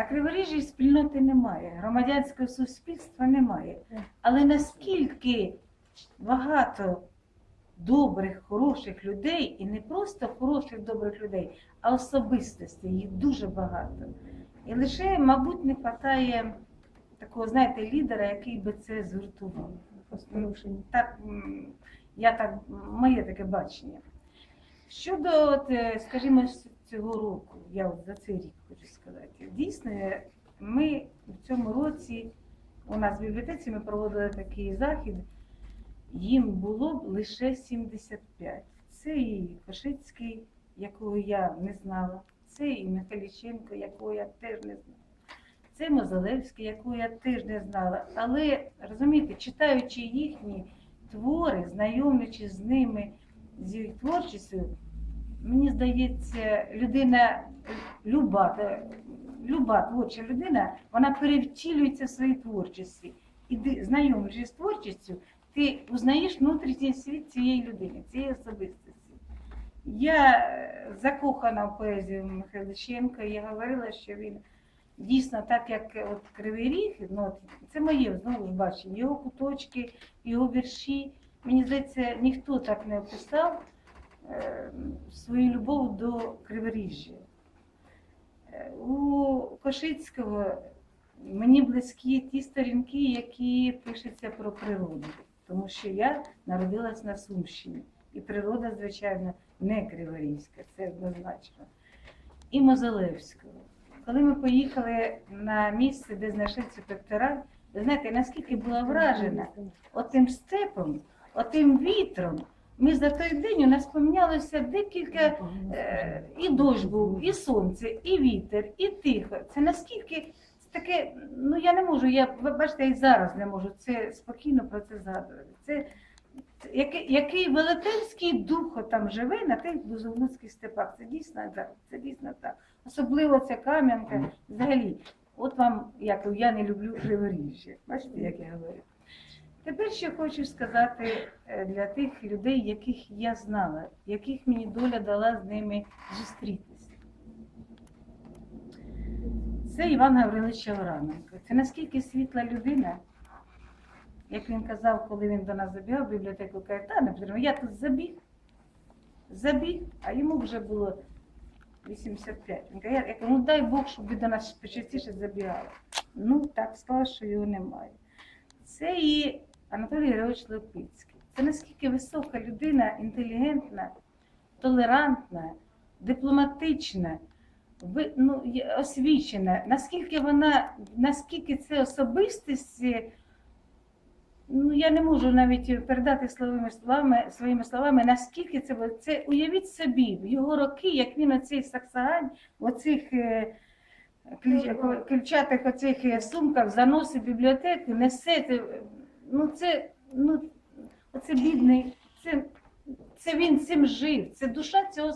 На Криворіжжі спільноти немає, громадянського суспільства немає. Але наскільки багато добрих, хороших людей, і не просто хороших, добрих людей, а особистостей, їх дуже багато. І лише, мабуть, не вистачає такого, знаєте, лідера, який би це згуртував. Так, я так, моє таке бачення. Щодо, от, е, скажімо, цього року, я от за цей рік хочу сказати, дійсно, ми в цьому році, у нас в бібліотеці ми проводили такий захід, їм було б лише 75. Це і Кошицький, якого я не знала, це і Михайліченко, якого я теж не знала. Це Мозолевський, якого я теж не знала. Але розумієте, читаючи їхні твори, знайомлячи з ними, з їх творчістю, мені здається, людина люба, е, люба творча людина, вона перевтілюється в своїй творчості. І ти, знайомлячись з творчістю, ти узнаєш внутрішній світ цієї людини, цієї особистості. Я е, закохана в поезію Михайличенка, я говорила, що він дійсно так, як е, от Кривий Ріг, ну, це моє знову ж бачення, його куточки, його вірші. Мені здається, ніхто так не описав свою любов до Криворіжжя. Е, У Кошицького мені близькі ті сторінки, які пишуться про природу, тому що я народилась на Сумщині, і природа, звичайно, не Криворізька, це однозначно. І Мозолевського. Коли ми поїхали на місце, де знайшли цю пектораль, ви знаєте, наскільки була вражена отим степом, отим вітром. Ми за той день у нас помінялося декілька е, і дощ був, і сонце, і вітер, і тихо. Це наскільки таке, ну я не можу, я ви бачите, і зараз не можу це спокійно про це згадувати. Це це який, який велетенський дух там живе на тих Бузовлуцьких степах. Це дійсно так. Це дійсно так. Особливо ця кам'янка. Взагалі, от вам, як я не люблю Криворіжжя. Бачите, як я говорю. Тепер ще хочу сказати е, для тих людей, яких я знала, яких мені доля дала з ними зустрітися. Це Іван Гаврилович Авраменко. Це наскільки світла людина, як він казав, коли він до нас забігав бібліотеку, каже, та не потрібно, я тут забіг, забіг, а йому вже було 85. Він каже, ну дай Бог, щоб ви до нас почастіше забігали. Ну, так склалось, що його немає. Це і Анатолій Григорович Лопицький. Це наскільки висока людина, інтелігентна, толерантна, дипломатична, ну, освічена, наскільки вона, наскільки це особистість, ну я не можу навіть передати словами словами, своїми словами, наскільки це було. Це уявіть собі, в його роки, як він оцей саксагань, в оцих е, ключатих оцих е, сумках заносить бібліотеку, несе. це, Ну це, ну, оце бідний, це, це він цим жив, це душа цього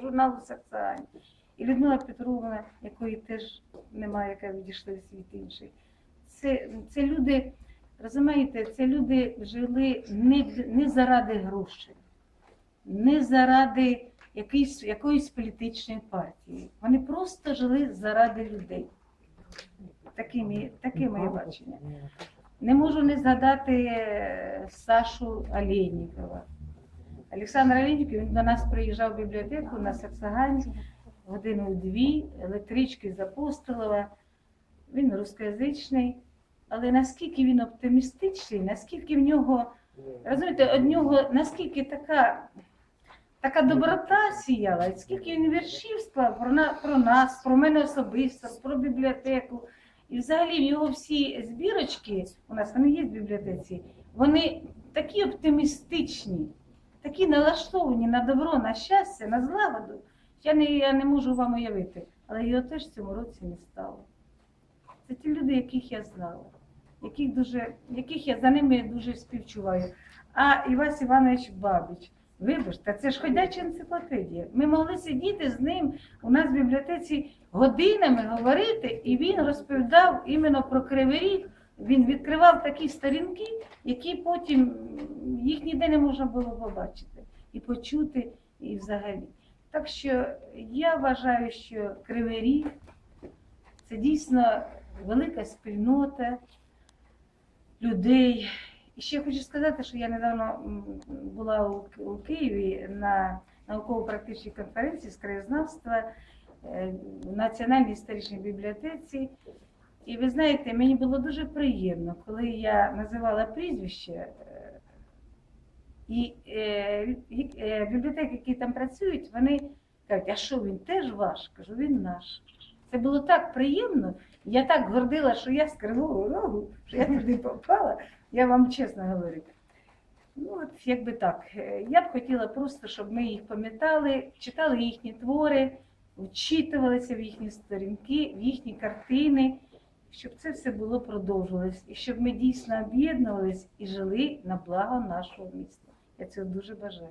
журналу Саксагань. І Людмила Петровна, якої теж немає, яка відійшла в світ інший. Це, це люди, розумієте, це люди жили не, не заради грошей, не заради якоїсь, якоїсь політичної партії. Вони просто жили заради людей. Такими, таке моє бачення. Не можу не згадати е, Сашу Олейнікова. Олександр Олейніков він до нас приїжджав в бібліотеку на Саксагані годину дві, електрички з Апостолова. Він рускоязичний, але наскільки він оптимістичний, наскільки в нього, розумієте, од нього наскільки така, така доброта сіяла, скільки він віршів склав про, на, про нас, про мене особисто, про бібліотеку. І взагалі його всі збірочки, у нас вони є в бібліотеці, вони такі оптимістичні, такі налаштовані на добро, на щастя, на злагоду. Я не, я не можу вам уявити, але його теж в цьому році не стало. Це ті люди, яких я знала, яких, дуже, яких я за ними дуже співчуваю. А Івась Іванович Бабич, вибачте, це ж ходяча енциклопедія. Ми могли сидіти з ним у нас в бібліотеці годинами говорити, і він розповідав іменно про Кривий Ріг. Він відкривав такі сторінки, які потім їх ніде не можна було побачити і почути, і взагалі. Так що я вважаю, що Кривий Ріг Це дійсно велика спільнота людей. І ще хочу сказати, що я недавно була у, Києві на науково-практичній конференції з краєзнавства е, в Національній історичній бібліотеці. І ви знаєте, мені було дуже приємно, коли я називала прізвище. е, І е, бібліотеки, які там працюють, вони кажуть, а що він теж ваш? Кажу, він наш. Це було так приємно. Я так гордила, що я з Кривого Рогу, що я туди попала, я вам чесно говорю. Ну, от якби так. Е, Я б хотіла просто, щоб ми їх пам'ятали, читали їхні твори, вчитувалися в їхні сторінки, в їхні картини, щоб це все було продовжувалось, і щоб ми дійсно об'єднувались і жили на благо нашого міста. Я цього дуже бажаю.